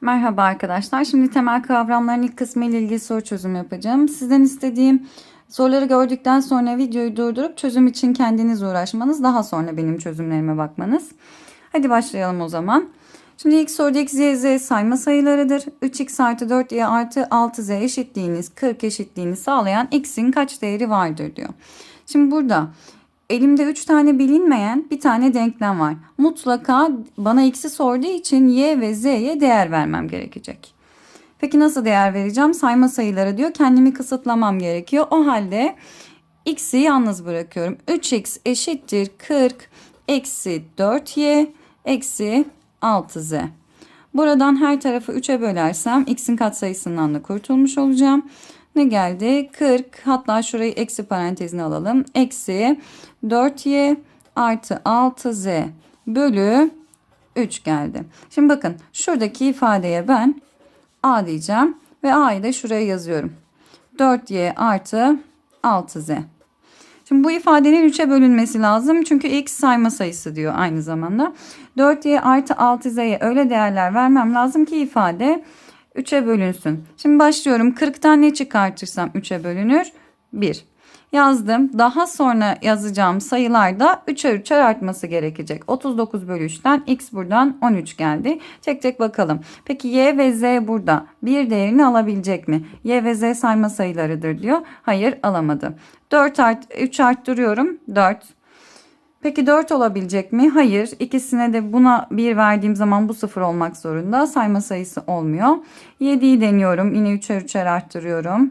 Merhaba arkadaşlar. Şimdi temel kavramların ilk kısmı ile ilgili soru çözüm yapacağım. Sizden istediğim soruları gördükten sonra videoyu durdurup çözüm için kendiniz uğraşmanız, daha sonra benim çözümlerime bakmanız. Hadi başlayalım o zaman. Şimdi ilk soruda x, y, z sayma sayılarıdır. 3x artı 4y artı 6z eşitliğiniz 40 eşitliğini sağlayan x'in kaç değeri vardır diyor. Şimdi burada elimde 3 tane bilinmeyen bir tane denklem var. Mutlaka bana x'i sorduğu için y ve z'ye değer vermem gerekecek. Peki nasıl değer vereceğim? Sayma sayıları diyor. Kendimi kısıtlamam gerekiyor. O halde x'i yalnız bırakıyorum. 3x eşittir 40 eksi 4y eksi 6z. Buradan her tarafı 3'e bölersem x'in katsayısından da kurtulmuş olacağım. Ne geldi? 40 hatta şurayı eksi parantezine alalım. Eksi 4y artı 6z bölü 3 geldi. Şimdi bakın şuradaki ifadeye ben a diyeceğim ve a'yı da şuraya yazıyorum. 4y artı 6z. Şimdi bu ifadenin 3'e bölünmesi lazım. Çünkü x sayma sayısı diyor aynı zamanda. 4y artı 6z'ye öyle değerler vermem lazım ki ifade 3'e bölünsün. Şimdi başlıyorum. 40'tan ne çıkartırsam 3'e bölünür? 1. Yazdım. Daha sonra yazacağım sayılarda 3'er 3'er artması gerekecek. 39 bölü 3'ten x buradan 13 geldi. Tek tek bakalım. Peki y ve z burada bir değerini alabilecek mi? y ve z sayma sayılarıdır diyor. Hayır alamadı. 4 art 3 arttırıyorum. 4. Peki 4 olabilecek mi? Hayır. İkisine de buna 1 verdiğim zaman bu 0 olmak zorunda. Sayma sayısı olmuyor. 7'yi deniyorum. Yine 3'er 3'er arttırıyorum.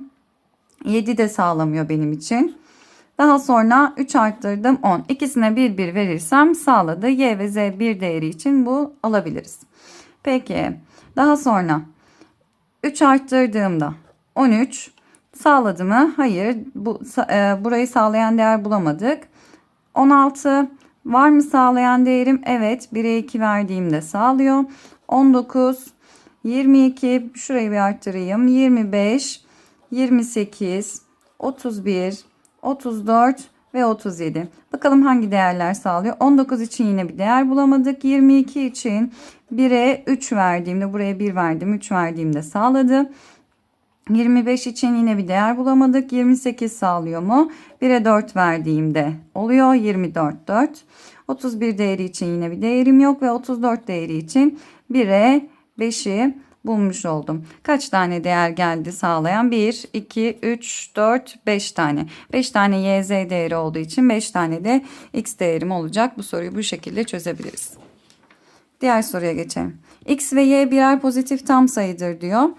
7 de sağlamıyor benim için. Daha sonra 3 arttırdım 10. İkisine 1 1 verirsem sağladı. Y ve Z bir değeri için bu alabiliriz. Peki daha sonra 3 arttırdığımda 13 sağladı mı? Hayır. Bu, e, burayı sağlayan değer bulamadık. 16 var mı sağlayan değerim? Evet 1'e 2 verdiğimde sağlıyor. 19 22 şurayı bir arttırayım. 25 28 31 34 ve 37. Bakalım hangi değerler sağlıyor. 19 için yine bir değer bulamadık. 22 için 1'e 3 verdiğimde buraya 1 verdim 3 verdiğimde sağladı. 25 için yine bir değer bulamadık. 28 sağlıyor mu? 1'e 4 verdiğimde oluyor. 24 4. 31 değeri için yine bir değerim yok ve 34 değeri için 1'e 5'i bulmuş oldum. Kaç tane değer geldi sağlayan? 1, 2, 3, 4, 5 tane. 5 tane y, z değeri olduğu için 5 tane de x değerim olacak. Bu soruyu bu şekilde çözebiliriz. Diğer soruya geçelim. x ve y birer pozitif tam sayıdır diyor.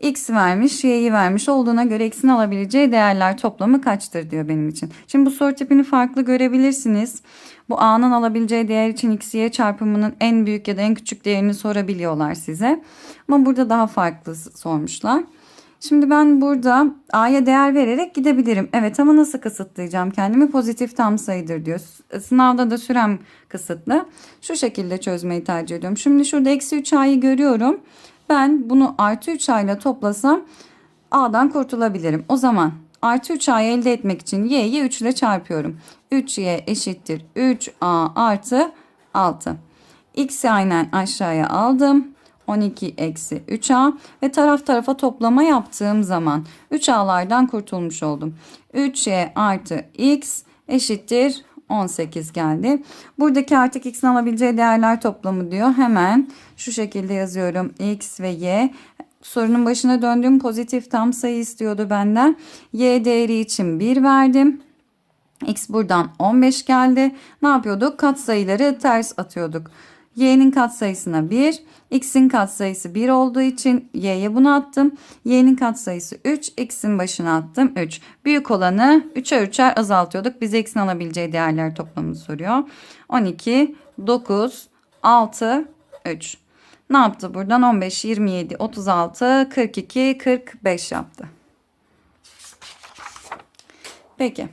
X vermiş, Y'yi vermiş olduğuna göre X'in alabileceği değerler toplamı kaçtır diyor benim için. Şimdi bu soru tipini farklı görebilirsiniz. Bu A'nın alabileceği değer için X, Y çarpımının en büyük ya da en küçük değerini sorabiliyorlar size. Ama burada daha farklı sormuşlar. Şimdi ben burada A'ya değer vererek gidebilirim. Evet ama nasıl kısıtlayacağım kendimi? Pozitif tam sayıdır diyor. Sınavda da sürem kısıtlı. Şu şekilde çözmeyi tercih ediyorum. Şimdi şurada eksi 3 A'yı görüyorum. Ben bunu artı 3 A ile toplasam A'dan kurtulabilirim. O zaman artı 3 A'yı elde etmek için Y'yi 3 ile çarpıyorum. 3Y eşittir 3A artı 6. X'i aynen aşağıya aldım. 12 eksi 3A ve taraf tarafa toplama yaptığım zaman 3A'lardan kurtulmuş oldum. 3Y artı X eşittir 18 geldi. Buradaki artık x'in alabileceği değerler toplamı diyor. Hemen şu şekilde yazıyorum. x ve y. Sorunun başına döndüğüm pozitif tam sayı istiyordu benden. y değeri için 1 verdim. x buradan 15 geldi. Ne yapıyorduk? Kat sayıları ters atıyorduk. y'nin katsayısına 1, x'in katsayısı 1 olduğu için y'ye bunu attım. y'nin katsayısı 3, x'in başına attım 3. Büyük olanı 3'er 3'er azaltıyorduk. Bize x'in alabileceği değerler toplamını soruyor. 12, 9, 6, 3. Ne yaptı buradan? 15, 27, 36, 42, 45 yaptı. Peki.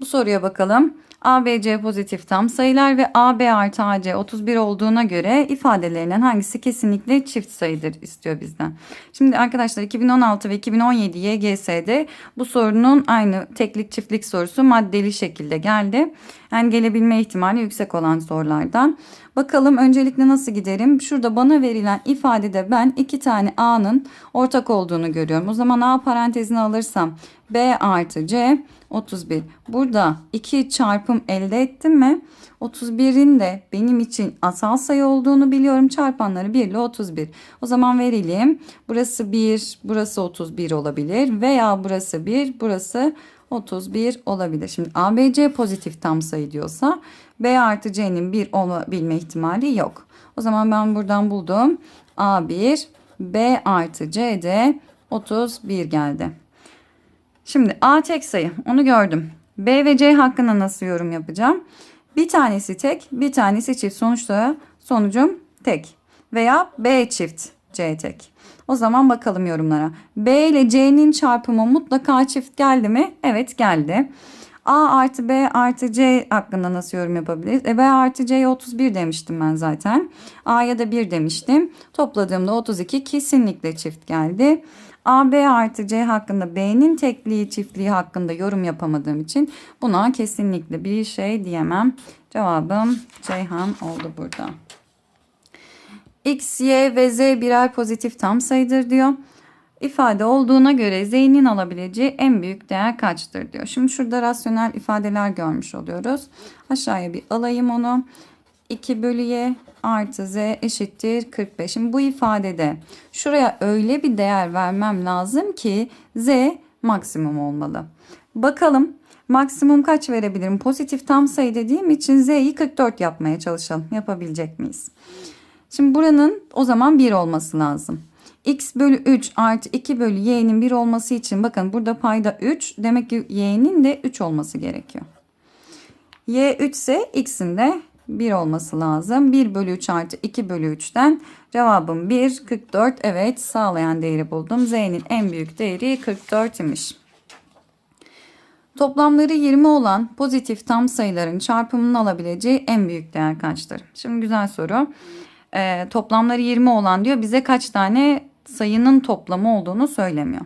Bu soruya bakalım. A, B, C pozitif tam sayılar ve A, B artı A, C 31 olduğuna göre ifadelerinden hangisi kesinlikle çift sayıdır istiyor bizden. Şimdi arkadaşlar 2016 ve 2017 YGS'de bu sorunun aynı teklik çiftlik sorusu maddeli şekilde geldi. Yani gelebilme ihtimali yüksek olan sorulardan. Bakalım öncelikle nasıl giderim? Şurada bana verilen ifadede ben iki tane A'nın ortak olduğunu görüyorum. O zaman A parantezine alırsam B artı C 31. Burada 2 çarpım elde ettim mi? 31'in de benim için asal sayı olduğunu biliyorum. Çarpanları 1 ile 31. O zaman verelim. Burası 1, burası 31 olabilir. Veya burası 1, burası 31 olabilir. Şimdi ABC pozitif tam sayı diyorsa B artı C'nin 1 olabilme ihtimali yok. O zaman ben buradan buldum. A1, B artı C de 31 geldi. Şimdi A tek sayı onu gördüm. B ve C hakkında nasıl yorum yapacağım? Bir tanesi tek, bir tanesi çift. Sonuçta sonucum tek. Veya B çift, C tek. O zaman bakalım yorumlara. B ile C'nin çarpımı mutlaka çift geldi mi? Evet geldi. A artı B artı C hakkında nasıl yorum yapabiliriz? E, B artı C'ye 31 demiştim ben zaten. A'ya da 1 demiştim. Topladığımda 32 kesinlikle çift geldi. A, B artı C hakkında B'nin tekliği çiftliği hakkında yorum yapamadığım için buna kesinlikle bir şey diyemem. Cevabım Ceyhan oldu burada. X, Y ve Z birer pozitif tam sayıdır diyor. İfade olduğuna göre Z'nin alabileceği en büyük değer kaçtır diyor. Şimdi şurada rasyonel ifadeler görmüş oluyoruz. Aşağıya bir alayım onu. 2 bölü y artı z eşittir 45. Şimdi bu ifadede şuraya öyle bir değer vermem lazım ki z maksimum olmalı. Bakalım maksimum kaç verebilirim? Pozitif tam sayı dediğim için z'yi 44 yapmaya çalışalım. Yapabilecek miyiz? Şimdi buranın o zaman 1 olması lazım. x bölü 3 artı 2 bölü y'nin 1 olması için bakın burada payda 3 demek ki y'nin de 3 olması gerekiyor. y 3 ise x'in de 1 olması lazım. 1 bölü 3 artı 2 bölü 3'ten cevabım 1, 44. Evet sağlayan değeri buldum. Z'nin en büyük değeri 44 imiş. Toplamları 20 olan pozitif tam sayıların çarpımının alabileceği en büyük değer kaçtır? Şimdi güzel soru. Ee, toplamları 20 olan diyor bize kaç tane sayının toplamı olduğunu söylemiyor.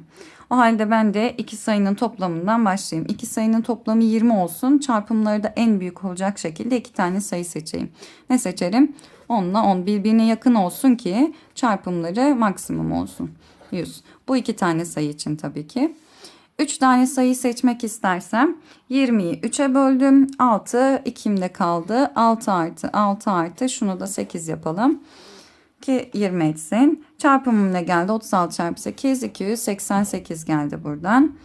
O halde ben de iki sayının toplamından başlayayım. İki sayının toplamı 20 olsun. Çarpımları da en büyük olacak şekilde iki tane sayı seçeyim. Ne seçerim? 10 ile 10 birbirine yakın olsun ki çarpımları maksimum olsun. 100. Bu iki tane sayı için tabii ki. 3 tane sayı seçmek istersem 20'yi 3'e böldüm. 6 ikimde kaldı. 6 artı 6 artı şunu da 8 yapalım ki 20 etsin. Çarpımım ne geldi? 36 çarpı 8 288 geldi buradan.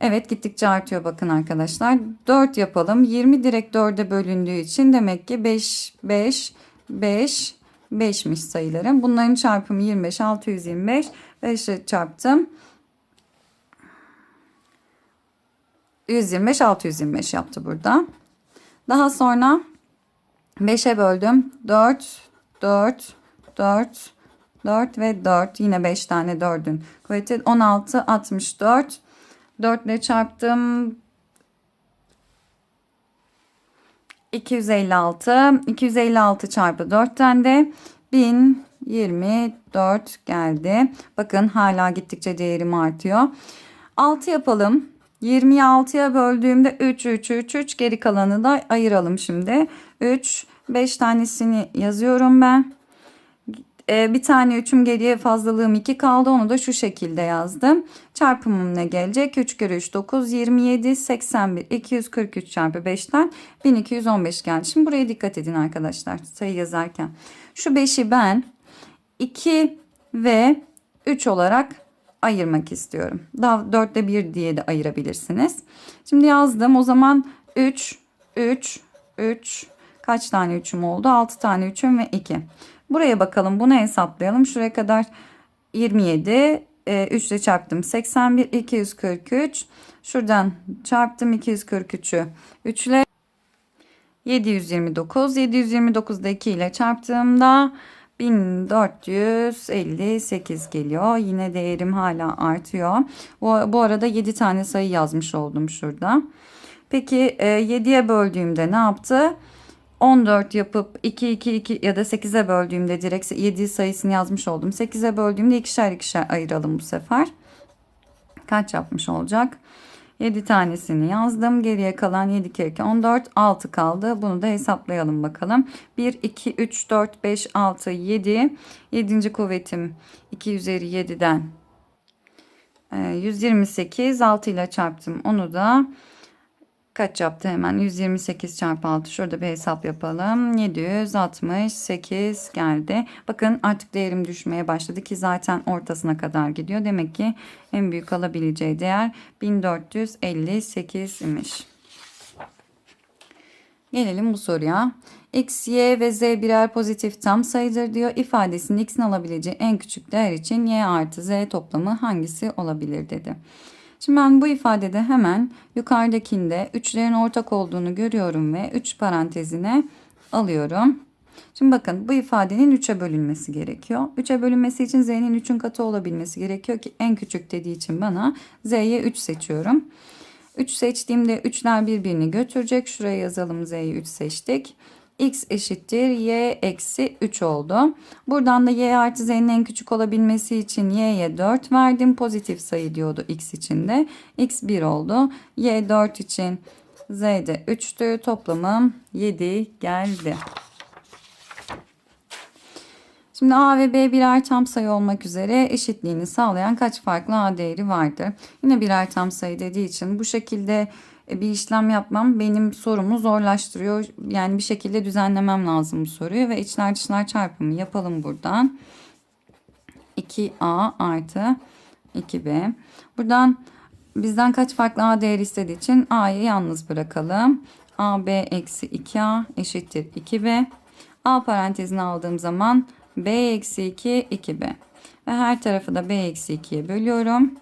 Evet gittikçe artıyor bakın arkadaşlar. 4 yapalım. 20 direkt 4'e bölündüğü için demek ki 5 5 5 5'miş sayılarım. Bunların çarpımı 25 625 5'e çarptım. 125 625 yaptı burada. Daha sonra 5'e böldüm. 4 4 4 4 ve 4 yine 5 tane 4'ün kuvveti 16 64 4 ile çarptım 256 256 çarpı 4'ten de 1024 geldi. Bakın hala gittikçe değerim artıyor. 6 yapalım. 20'yi 6'ya böldüğümde 3 3 3 3 geri kalanı da ayıralım şimdi. 3 5 tanesini yazıyorum ben. Ee, bir tane üçüm geriye fazlalığım 2 kaldı. Onu da şu şekilde yazdım. Çarpımım ne gelecek? 3 kere 3 9 27 81 243 çarpı 5'ten 1215 geldi. Şimdi buraya dikkat edin arkadaşlar sayı yazarken. Şu 5'i ben 2 ve 3 olarak ayırmak istiyorum. Daha 4'te 1 diye de ayırabilirsiniz. Şimdi yazdım. O zaman 3 3 3 kaç tane 3'üm oldu? 6 tane 3'üm ve 2. Buraya bakalım bunu hesaplayalım. Şuraya kadar 27 e, 3 ile çarptım 81 243 şuradan çarptım 243'ü 3 ile 729 729'da 2 ile çarptığımda 1458 geliyor. Yine değerim hala artıyor. Bu, bu arada 7 tane sayı yazmış oldum şurada. Peki e, 7'ye böldüğümde ne yaptı? 14 yapıp 2 2 2 ya da 8'e böldüğümde direkt 7 sayısını yazmış oldum. 8'e böldüğümde ikişer ikişer ayıralım bu sefer. Kaç yapmış olacak? 7 tanesini yazdım. Geriye kalan 7 kere 2 14 6 kaldı. Bunu da hesaplayalım bakalım. 1 2 3 4 5 6 7. 7. kuvvetim 2 üzeri 7'den 128 6 ile çarptım. Onu da kaç yaptı? Hemen 128 çarpı 6 şurada bir hesap yapalım. 768 geldi. Bakın artık değerim düşmeye başladı ki zaten ortasına kadar gidiyor. Demek ki en büyük alabileceği değer 1458 imiş. Gelelim bu soruya. X, y ve z birer pozitif tam sayıdır diyor. İfadesinin x'in alabileceği en küçük değer için y artı z toplamı hangisi olabilir dedi. Şimdi ben bu ifadede hemen yukarıdakinde üçlerin ortak olduğunu görüyorum ve 3 parantezine alıyorum. Şimdi bakın bu ifadenin 3'e bölünmesi gerekiyor. 3'e bölünmesi için z'nin 3'ün katı olabilmesi gerekiyor ki en küçük dediği için bana z'ye 3 seçiyorum. 3 seçtiğimde 3'ler birbirini götürecek. Şuraya yazalım z'yi 3 seçtik x eşittir y eksi 3 oldu. Buradan da y artı z'nin en küçük olabilmesi için y'ye 4 verdim. Pozitif sayı diyordu x için de. x 1 oldu. y 4 için z de 3'tü. Toplamım 7 geldi. Şimdi A ve B birer tam sayı olmak üzere eşitliğini sağlayan kaç farklı A değeri vardır? Yine birer tam sayı dediği için bu şekilde bir işlem yapmam benim sorumu zorlaştırıyor. Yani bir şekilde düzenlemem lazım bu soruyu ve içler dışlar çarpımı yapalım buradan. 2a artı 2b. Buradan bizden kaç farklı a değer istediği için a'yı yalnız bırakalım. ab eksi 2a eşittir 2b. a parantezine aldığım zaman b eksi 2 2b. Ve her tarafı da b eksi 2'ye bölüyorum.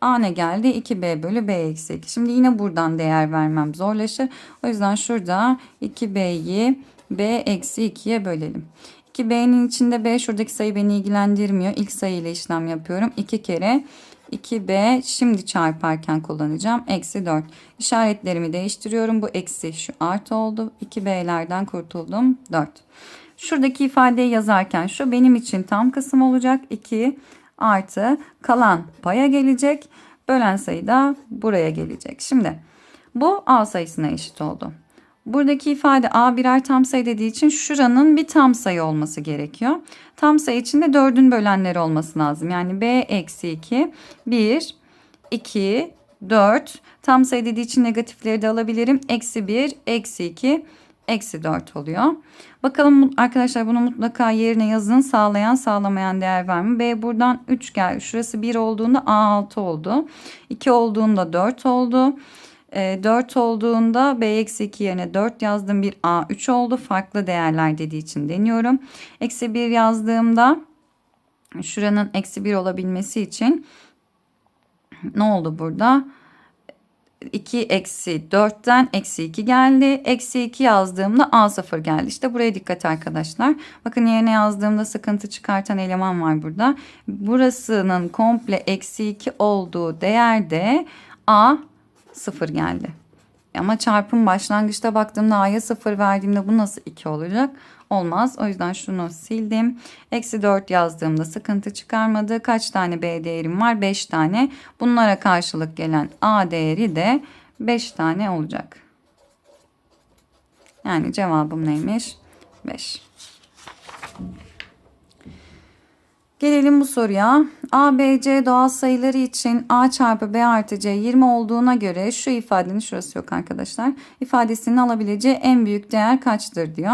A ne geldi? 2B bölü B eksi 2. Şimdi yine buradan değer vermem zorlaşır. O yüzden şurada 2B'yi B eksi 2'ye bölelim. 2B'nin içinde B şuradaki sayı beni ilgilendirmiyor. İlk sayı ile işlem yapıyorum. 2 kere 2B şimdi çarparken kullanacağım. Eksi 4. İşaretlerimi değiştiriyorum. Bu eksi şu artı oldu. 2B'lerden kurtuldum. 4. Şuradaki ifadeyi yazarken şu benim için tam kısım olacak. 2 artı kalan paya gelecek. Bölen sayı da buraya gelecek. Şimdi bu A sayısına eşit oldu. Buradaki ifade A birer tam sayı dediği için şuranın bir tam sayı olması gerekiyor. Tam sayı içinde 4'ün bölenleri olması lazım. Yani B eksi 2, 1, 2, 4. Tam sayı dediği için negatifleri de alabilirim. Eksi 1, eksi 2, eksi 4 oluyor. Bakalım arkadaşlar bunu mutlaka yerine yazın. Sağlayan sağlamayan değer var mı? B buradan 3 gel. Şurası 1 olduğunda A6 oldu. 2 olduğunda 4 oldu. E, 4 olduğunda B eksi 2 yerine 4 yazdım. Bir A3 oldu. Farklı değerler dediği için deniyorum. Eksi 1 yazdığımda şuranın eksi 1 olabilmesi için ne oldu burada? 2 eksi 4'ten eksi 2 geldi. Eksi 2 yazdığımda A0 geldi. İşte buraya dikkat arkadaşlar. Bakın yerine yazdığımda sıkıntı çıkartan eleman var burada. Burasının komple eksi 2 olduğu değerde A0 geldi. Ama çarpım başlangıçta baktığımda A'ya 0 verdiğimde bu nasıl 2 olacak? Olmaz. O yüzden şunu sildim. Eksi 4 yazdığımda sıkıntı çıkarmadı. Kaç tane B değerim var? 5 tane. Bunlara karşılık gelen A değeri de 5 tane olacak. Yani cevabım neymiş? 5. Gelelim bu soruya. A, B, C doğal sayıları için A çarpı B artı C 20 olduğuna göre şu ifadenin şurası yok arkadaşlar. İfadesinin alabileceği en büyük değer kaçtır diyor.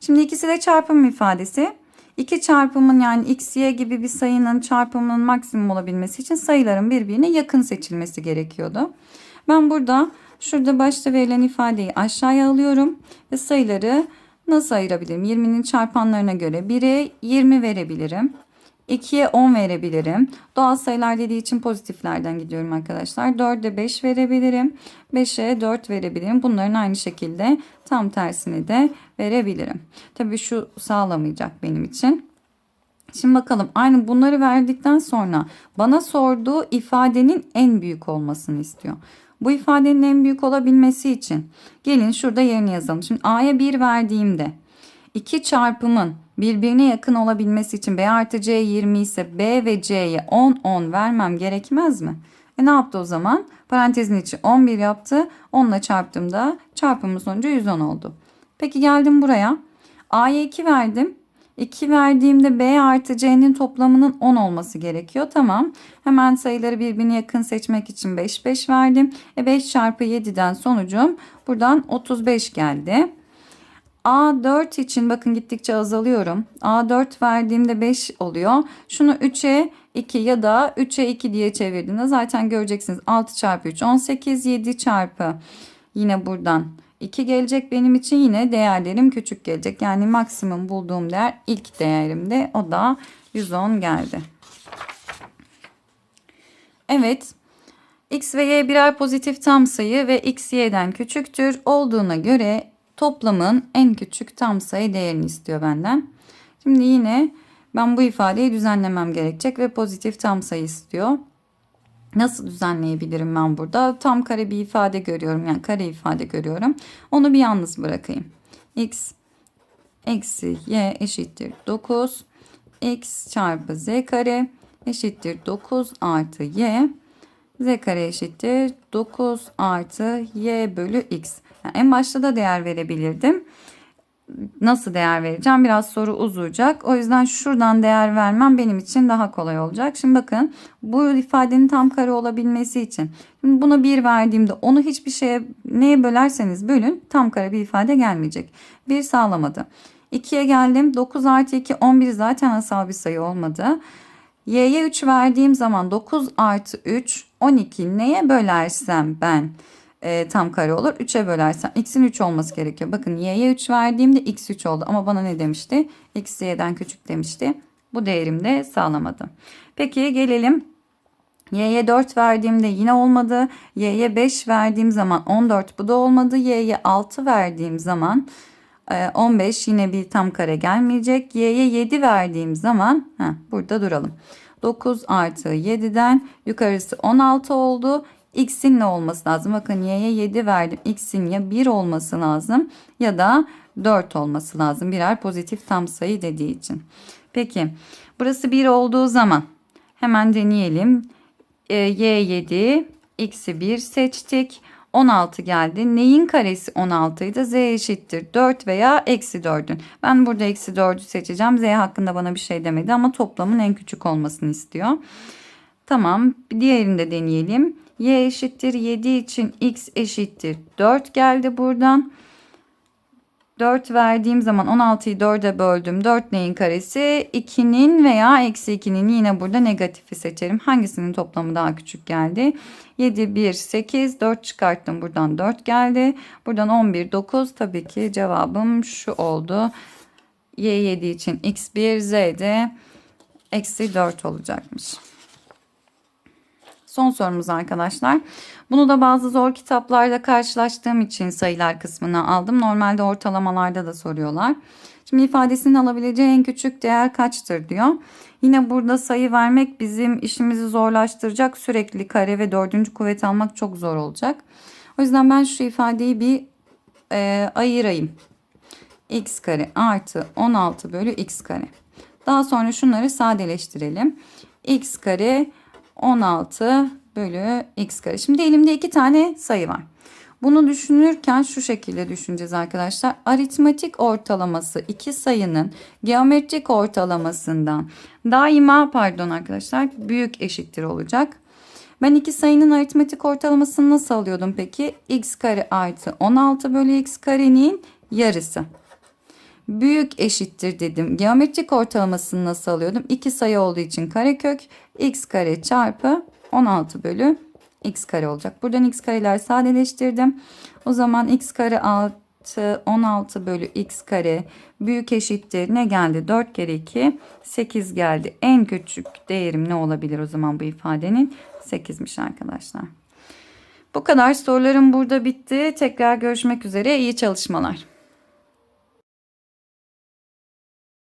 Şimdi ikisi de çarpım ifadesi. İki çarpımın yani x, y gibi bir sayının çarpımının maksimum olabilmesi için sayıların birbirine yakın seçilmesi gerekiyordu. Ben burada şurada başta verilen ifadeyi aşağıya alıyorum ve sayıları nasıl ayırabilirim? 20'nin çarpanlarına göre 1'e 20 verebilirim. 2'ye 10 verebilirim. Doğal sayılar dediği için pozitiflerden gidiyorum arkadaşlar. 4'e 5 verebilirim. 5'e 4 verebilirim. Bunların aynı şekilde tam tersini de verebilirim. Tabii şu sağlamayacak benim için. Şimdi bakalım aynı bunları verdikten sonra bana sorduğu ifadenin en büyük olmasını istiyor. Bu ifadenin en büyük olabilmesi için gelin şurada yerini yazalım. Şimdi A'ya 1 verdiğimde 2 çarpımın birbirine yakın olabilmesi için B artı C 20 ise B ve C'ye 10 10 vermem gerekmez mi? E ne yaptı o zaman? Parantezin içi 11 yaptı. 10 ile çarptığımda çarpımın sonucu 110 oldu. Peki geldim buraya. A'ya 2 verdim. 2 verdiğimde B artı C'nin toplamının 10 olması gerekiyor. Tamam. Hemen sayıları birbirine yakın seçmek için 5 5 verdim. E 5 çarpı 7'den sonucum buradan 35 geldi. A4 için bakın gittikçe azalıyorum. A4 verdiğimde 5 oluyor. Şunu 3'e 2 ya da 3'e 2 diye çevirdiğinde zaten göreceksiniz. 6 çarpı 3 18 7 çarpı yine buradan 2 gelecek benim için yine değerlerim küçük gelecek. Yani maksimum bulduğum değer ilk değerimde o da 110 geldi. Evet x ve y birer pozitif tam sayı ve x y'den küçüktür olduğuna göre toplamın en küçük tam sayı değerini istiyor benden. Şimdi yine ben bu ifadeyi düzenlemem gerekecek ve pozitif tam sayı istiyor. Nasıl düzenleyebilirim ben burada? Tam kare bir ifade görüyorum. Yani kare ifade görüyorum. Onu bir yalnız bırakayım. x eksi y eşittir 9. x çarpı z kare eşittir 9 artı y. z kare eşittir 9 artı y bölü x. Yani en başta da değer verebilirdim. Nasıl değer vereceğim? Biraz soru uzayacak. O yüzden şuradan değer vermem benim için daha kolay olacak. Şimdi bakın bu ifadenin tam kare olabilmesi için. Şimdi buna 1 verdiğimde onu hiçbir şeye neye bölerseniz bölün tam kare bir ifade gelmeyecek. 1 sağlamadı. 2'ye geldim. 9 artı 2 11 zaten asal bir sayı olmadı. Y'ye 3 verdiğim zaman 9 artı 3 12 neye bölersem ben e, tam kare olur. 3'e bölersem x'in 3 olması gerekiyor. Bakın y'ye 3 verdiğimde x 3 oldu. Ama bana ne demişti? x y'den küçük demişti. Bu değerim de sağlamadı. Peki gelelim Y'ye 4 verdiğimde yine olmadı. Y'ye 5 verdiğim zaman 14 bu da olmadı. Y'ye 6 verdiğim zaman 15 yine bir tam kare gelmeyecek. Y'ye 7 verdiğim zaman heh, burada duralım. 9 artı 7'den yukarısı 16 oldu. X'in ne olması lazım? Bakın y'ye 7 verdim. X'in ya 1 olması lazım ya da 4 olması lazım. Birer pozitif tam sayı dediği için. Peki burası 1 olduğu zaman hemen deneyelim. Ee, y 7 x'i 1 seçtik. 16 geldi. Neyin karesi 16 idi? Z eşittir 4 veya eksi 4'ün. Ben burada eksi 4'ü seçeceğim. Z hakkında bana bir şey demedi ama toplamın en küçük olmasını istiyor. Tamam. Diğerini de deneyelim. Y eşittir 7 için x eşittir 4 geldi buradan. 4 verdiğim zaman 16'yı 4'e böldüm. 4 neyin karesi? 2'nin veya eksi 2'nin yine burada negatifi seçerim. Hangisinin toplamı daha küçük geldi? 7, 1, 8, 4 çıkarttım. Buradan 4 geldi. Buradan 11, 9. Tabii ki cevabım şu oldu. Y 7 için x1, z de eksi 4 olacakmış. Son sorumuz arkadaşlar. Bunu da bazı zor kitaplarda karşılaştığım için sayılar kısmına aldım. Normalde ortalamalarda da soruyorlar. Şimdi ifadesinin alabileceği en küçük değer kaçtır diyor. Yine burada sayı vermek bizim işimizi zorlaştıracak. Sürekli kare ve dördüncü kuvvet almak çok zor olacak. O yüzden ben şu ifadeyi bir e, ayırayım. x kare artı 16 bölü x kare. Daha sonra şunları sadeleştirelim. x kare 16 bölü x kare. Şimdi elimde iki tane sayı var. Bunu düşünürken şu şekilde düşüneceğiz arkadaşlar. Aritmatik ortalaması iki sayının geometrik ortalamasından daima pardon arkadaşlar büyük eşittir olacak. Ben iki sayının aritmatik ortalamasını nasıl alıyordum peki? x kare artı 16 bölü x karenin yarısı. Büyük eşittir dedim. Geometrik ortalamasını nasıl alıyordum? İki sayı olduğu için karekök x kare çarpı 16 bölü x kare olacak. Buradan x kareler sadeleştirdim. O zaman x kare artı 16 bölü x kare büyük eşittir ne geldi? 4 kere 2 8 geldi. En küçük değerim ne olabilir o zaman bu ifadenin? 8'miş arkadaşlar. Bu kadar sorularım burada bitti. Tekrar görüşmek üzere. İyi çalışmalar.